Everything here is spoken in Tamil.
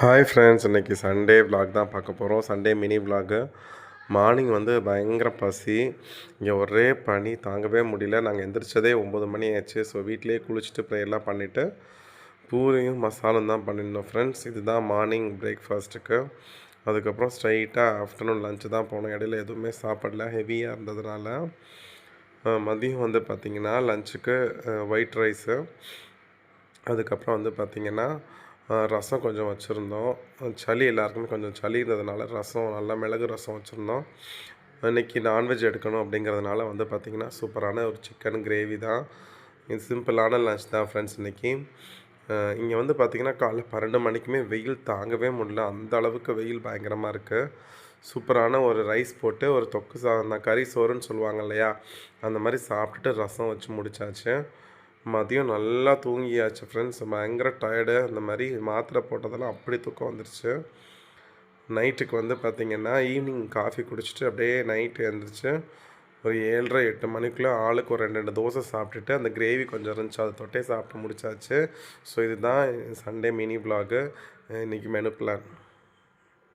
ஹாய் ஃப்ரெண்ட்ஸ் இன்றைக்கி சண்டே விலாக் தான் பார்க்க போகிறோம் சண்டே மினி விலாகு மார்னிங் வந்து பயங்கர பசி. இங்கே ஒரே பனி தாங்கவே முடியல. நாங்கள் எந்திரிச்சதே ஒம்பது மணி ஆச்சு. ஸோ வீட்டிலேயே குளிச்சுட்டு ப்ரேயர்லாம் பண்ணிவிட்டு பூரியும் மசாலும் தான் பண்ணியிருந்தோம் ஃப்ரெண்ட்ஸ் இதுதான் மார்னிங் பிரேக்ஃபாஸ்ட்டுக்கு அதுக்கப்புறம் ஸ்ட்ரைட்டாக ஆஃப்டர்நூன் லஞ்சு தான் போனோம். இடையில எதுவுமே சாப்பிடல. ஹெவியாக இருந்ததுனால மதியம் வந்து பார்த்திங்கன்னா லஞ்சுக்கு ஒயிட் ரைஸு அதுக்கப்புறம் வந்து பார்த்திங்கன்னா ரசம் கொஞ்சம் வச்சுருந்தோம். சளி எல்லாருக்குமே கொஞ்சம் சளி இருந்ததுனால ரசம் நல்லா மிளகு ரசம் வச்சுருந்தோம். இன்றைக்கி நான்வெஜ் எடுக்கணும் அப்படிங்கிறதுனால வந்து பார்த்திங்கன்னா சூப்பரான ஒரு சிக்கன் கிரேவி தான். இது சிம்பிளான லஞ்ச் தான் ஃப்ரெண்ட்ஸ் இன்றைக்கி இங்கே வந்து பார்த்திங்கன்னா காலைல பன்னெண்டு மணிக்குமே வெயில் தாங்கவே முடியல. அந்த அளவுக்கு வெயில் பயங்கரமாக இருக்குது சூப்பரான ஒரு ரைஸ் போட்டு ஒரு தொக்கு சாதம் தான். கறி சோறுன்னு சொல்லுவாங்க இல்லையா? அந்த மாதிரி சாப்பிட்டுட்டு ரசம் வச்சு முடிச்சாச்சு. மதியம் நல்லா தூங்கியாச்சு ஃப்ரெண்ட்ஸ் பயங்கர டயர்டு அந்த மாதிரி மாத்திரை போட்டதெல்லாம் அப்படி தூக்கம் வந்துருச்சு. நைட்டுக்கு வந்து பார்த்திங்கன்னா ஈவினிங் காஃபி குடிச்சிட்டு அப்படியே நைட்டு எழுந்திரிச்சு. ஒரு ஏழரை எட்டு மணிக்குள்ளே ஆளுக்கு ஒரு ரெண்டு ரெண்டு தோசை சாப்பிட்டுட்டு அந்த கிரேவி கொஞ்சம் இருந்துச்சு. அதை தொட்டே சாப்பிட்டு முடிச்சாச்சு. ஸோ இதுதான் சண்டே மினி vlog. இன்னைக்கு மெனு பிளான்